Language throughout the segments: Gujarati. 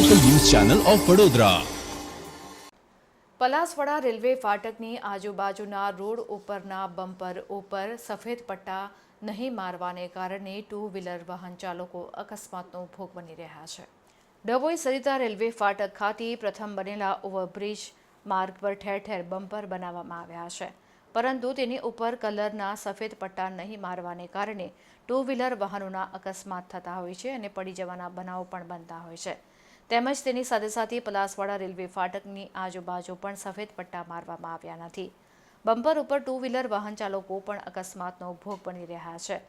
Channel of Vadodara Palasvada railway ફાટકની આજુબાજુના રોડ ઉપરના બમ્પર ઉપર સફેદ પટ્ટા નહીં મારવાને કારણે ટુ વ્હીલર વાહન ચાલકો અકસ્માતનો ભોગ બની રહ્યા છે. ડભોઈ સરિતા રેલવે ફાટક ખાતે પ્રથમ બનેલા ઓવરબ્રિજ માર્ગ પર ઠેર ઠેર બમ્પર બનાવવામાં આવ્યા છે. પરંતુ તેની ઉપર કલરના સફેદ પટ્ટા નહીં મારવાને કારણે ટુ વ્હીલર વાહનોના અકસ્માત થતા હોય છે અને પડી જવાના બનાવો પણ બનતા હોય છે. તેમજ તેની સાથે સાથે પલાસવાડા રેલવે ફાટકની આજુબાજુ પણ સફેદ પટ્ટા મારવામાં આવ્યા નથી. બમ્પર ઉપર ટુ વ્હીલર વાહન ચાલકો પણ અકસ્માતનો ભોગ બની રહ્યા છે.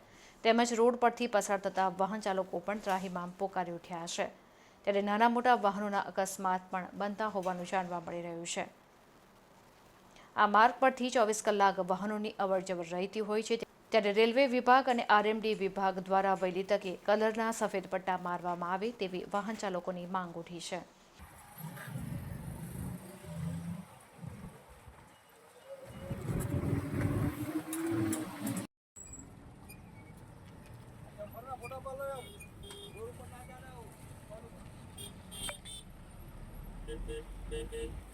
તેમજ રોડ પરથી પસાર થતા વાહન ચાલકો પણ ત્રાહીમામ પોકારી ઉઠ્યા છે. ત્યારે નાના મોટા વાહનોના અકસ્માત પણ બનતા હોવાનું જાણવા મળી રહ્યું છે. આ માર્ગ પરથી ચોવીસ કલાક વાહનોની અવરજવર રહેતી હોય છે. ત્યારે રેલવે વિભાગ અને આરએમડી વિભાગ દ્વારા વહેલી તકે કલરના સફેદ પટ્ટા મારવામાં આવે તેવી વાહન ચાલકોની માંગ ઉઠી છે Thank beep.